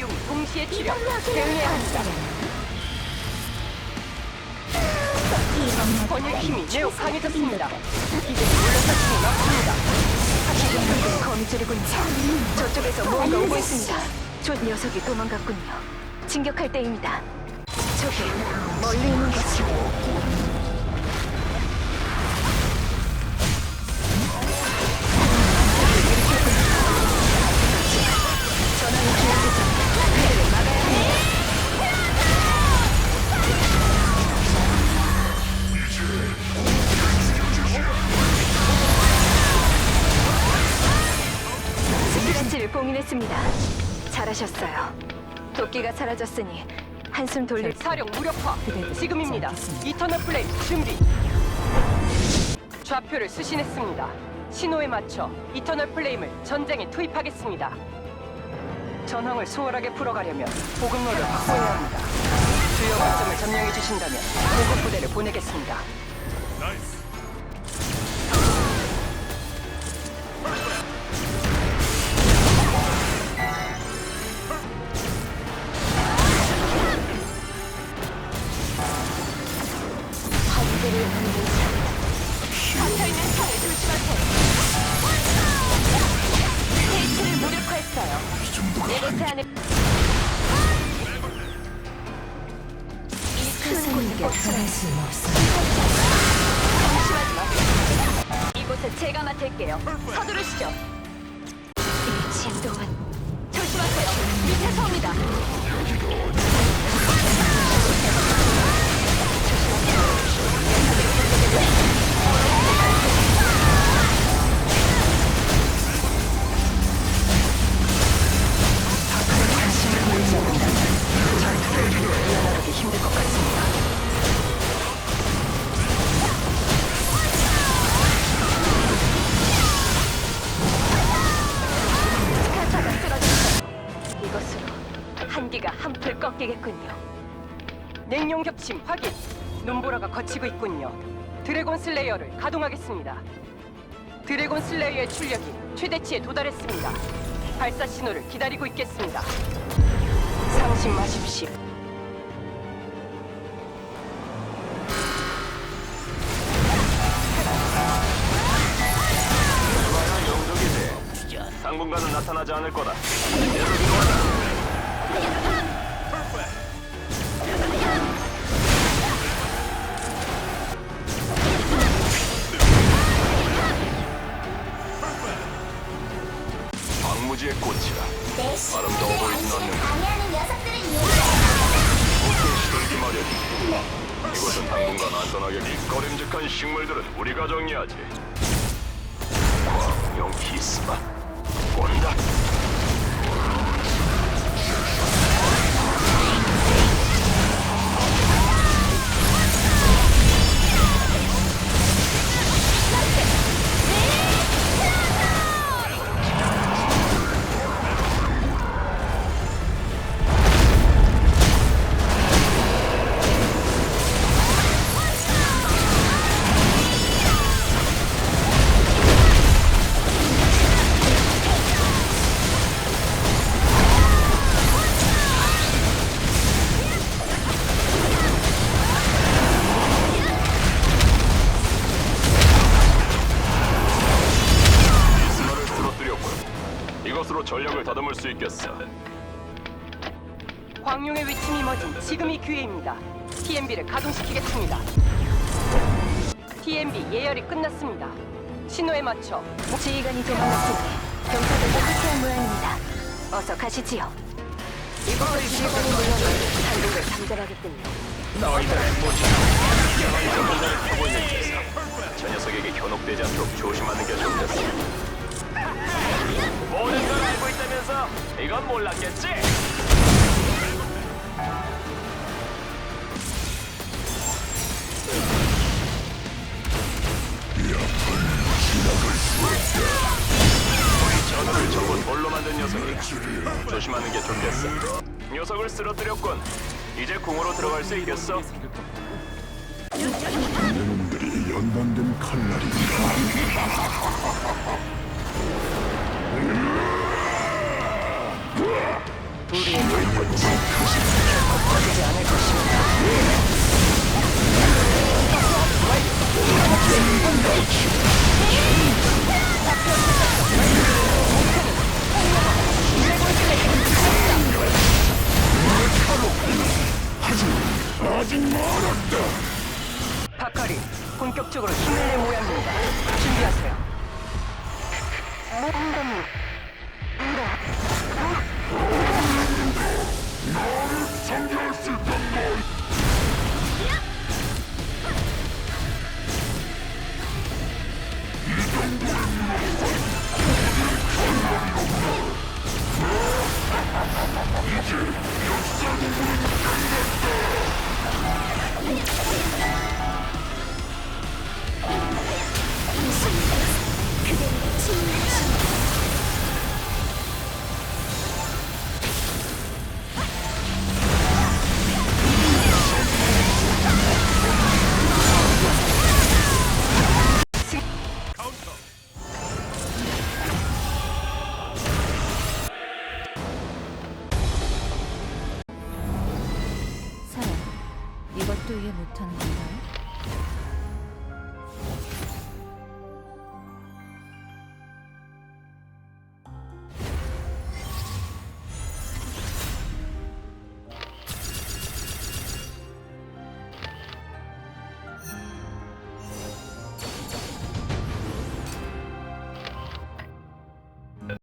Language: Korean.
용이 동시에 출격. 대응해야 합니다. 번역 힘이 매우 강해졌습니다. 이제 물러설 수는 없습니다. 지금 거미줄이군요. 저쪽에서 뭔가 오고 있습니다. 저 녀석이 도망갔군요. 진격할 때입니다. 저기 멀리 도끼가 사라졌으니 한숨 돌릴 사령 무력화. 지금입니다. 이터널 플레임 준비. 좌표를 수신했습니다. 신호에 맞춰 이터널 플레임을 전쟁에 투입하겠습니다. 전황을 수월하게 풀어가려면 보급로를 확보해야 합니다. 주요 거점을 점령해 주신다면 보급 부대를 보내겠습니다. 한계를 이곳에 안에 큰 곳에 뻗쳐갈 수는 없어. 조심하지 마세요. 이곳은 제가 맡을게요. 서두르시죠. 꺾이겠군요. 냉용 겹침 확인. 눈보라가 거치고 있군요. 드래곤 슬레이어를 가동하겠습니다. 드래곤 슬레이어의 출력이 최대치에 도달했습니다. 발사 신호를 기다리고 있겠습니다. 상심하십시오. 영적이지. 당분간은 나타나지 않을 거다. 당분간 안전하게 꺼림직한 식물들은 우리가 정리하지. 광용 기스마 온다. 전력을 다듬을 수 있겠어. 광룡의 위침이 멎은 지금이 기회입니다. TMB를 가동시키겠습니다. TMB 예열이 끝났습니다. 신호에 맞춰 지휘관이 도망갔으니 병사들도 후퇴한 모양입니다. 어서 가시지요. 이곳을 지휘관이 물러나 단독을 상대하겠군요. 너희들의 무지 영원히 전문가를 타고 있는 기사 저 녀석에게 현혹되지 않도록 조심하는 게 좋겠어 몰랐겠지? 조심하는 게 좋겠어 녀석을 쓰러뜨렸군 이제 궁으로 들어갈 수 있겠어? 놈들이 연단된 칼날인가? 바칼이 본격적으로 힘을 낼 모양입니다. 준비하세요. 네, No! 이해 못하는 건가요?